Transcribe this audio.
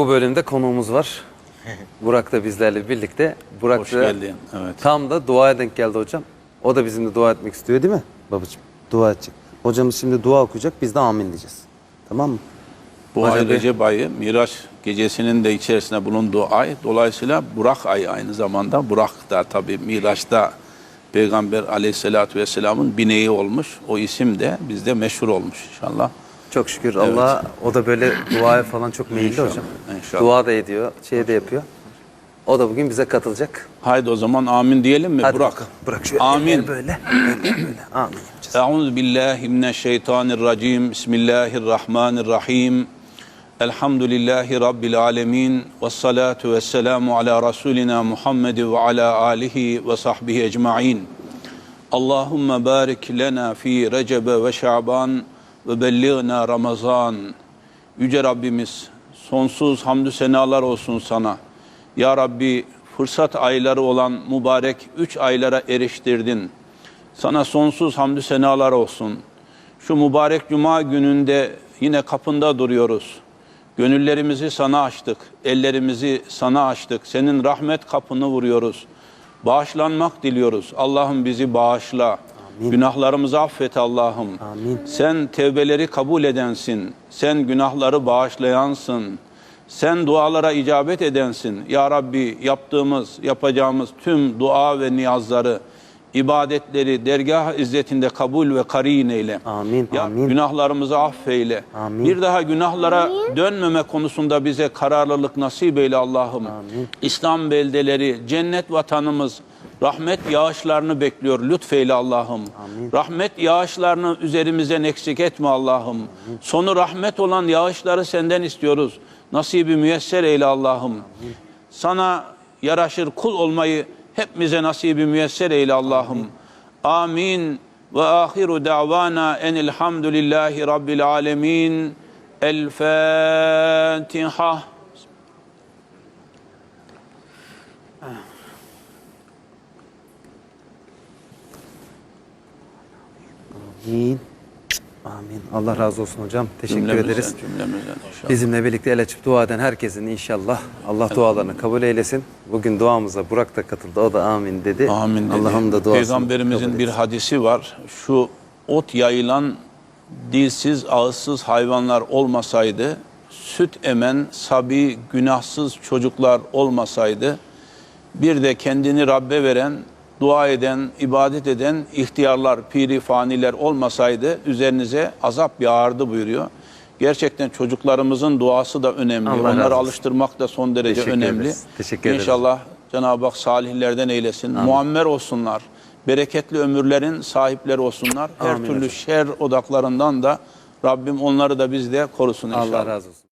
Bu bölümde konuğumuz var. Burak da bizlerle birlikte. Burak Hoş da geldin. Evet. tam da duaya denk geldi hocam. O da bizimle dua etmek istiyor değil mi babacığım? Dua edecek. Hocamız şimdi dua okuyacak biz de amin diyeceğiz. Tamam mı? Bu Hocam ay Recep ayı Miraç gecesinin de içerisinde bulunduğu ay. Dolayısıyla Burak ayı aynı zamanda. Burak da tabi Miraç'ta Peygamber aleyhissalatü vesselamın bineği olmuş. O isim de bizde meşhur olmuş inşallah. Çok şükür Allah o da böyle duaya falan çok meyilli İnşallah, hocam. inşallah. Dua da ediyor, şey de yapıyor. O da bugün bize katılacak. Haydi o zaman amin diyelim mi Hadi Burak? bakalım. Bırak şöyle Amin. böyle. böyle. Amin. Euzu billahi mineşşeytanirracim. Bismillahirrahmanirrahim. Elhamdülillahi rabbil alamin ve salatu vesselamu ala rasulina Muhammed ve ala alihi ve sahbihi ecmaîn. Allahumme barik lena fi Recep ve Şaban ve bellighna Ramazan. Yüce Rabbimiz sonsuz hamdü senalar olsun sana. Ya Rabbi fırsat ayları olan mübarek üç aylara eriştirdin. Sana sonsuz hamdü senalar olsun. Şu mübarek cuma gününde yine kapında duruyoruz. Gönüllerimizi sana açtık, ellerimizi sana açtık. Senin rahmet kapını vuruyoruz. Bağışlanmak diliyoruz. Allah'ım bizi bağışla. Günahlarımızı affet Allah'ım. Amin. Sen tevbeleri kabul edensin. Sen günahları bağışlayansın. Sen dualara icabet edensin. Ya Rabbi yaptığımız, yapacağımız tüm dua ve niyazları, ibadetleri dergah izzetinde kabul ve karin eyle. Amin, Ya amin. günahlarımızı affeyle. Amin. Bir daha günahlara dönmeme konusunda bize kararlılık nasip eyle Allah'ım. İslam beldeleri, cennet vatanımız rahmet yağışlarını bekliyor. Lütfeyle Allah'ım. Rahmet yağışlarını üzerimizden eksik etme Allah'ım. Sonu rahmet olan yağışları senden istiyoruz. Nasibi müyesser eyle Allah'ım. Sana yaraşır kul olmayı hepimize nasibi müyesser eyle Allah'ım. Amin. Ve ahiru davana enilhamdülillahi rabbil alemin. El Fatiha. Amin. Amin. Allah razı olsun hocam. Teşekkür Cümlemizden, ederiz. Cümlemizden inşallah. Bizimle birlikte el açıp dua eden herkesin inşallah Allah dualarını kabul eylesin. Bugün duamıza Burak da katıldı. O da amin dedi. Amin dedi. Allah'ım da duasını Peygamberimizin bir hadisi var. Şu ot yayılan dilsiz, ağızsız hayvanlar olmasaydı, süt emen, sabi, günahsız çocuklar olmasaydı, bir de kendini Rabbe veren, dua eden, ibadet eden ihtiyarlar, piri, faniler olmasaydı üzerinize azap yağardı buyuruyor. Gerçekten çocuklarımızın duası da önemli. Allah Onları alıştırmak da son derece Teşekkür önemli. ederiz. Teşekkür ederiz. İnşallah Cenab-ı Hak salihlerden eylesin. Muammer olsunlar. Bereketli ömürlerin sahipleri olsunlar. Her Amin türlü hocam. şer odaklarından da Rabbim onları da bizde korusun inşallah. Allah razı olsun.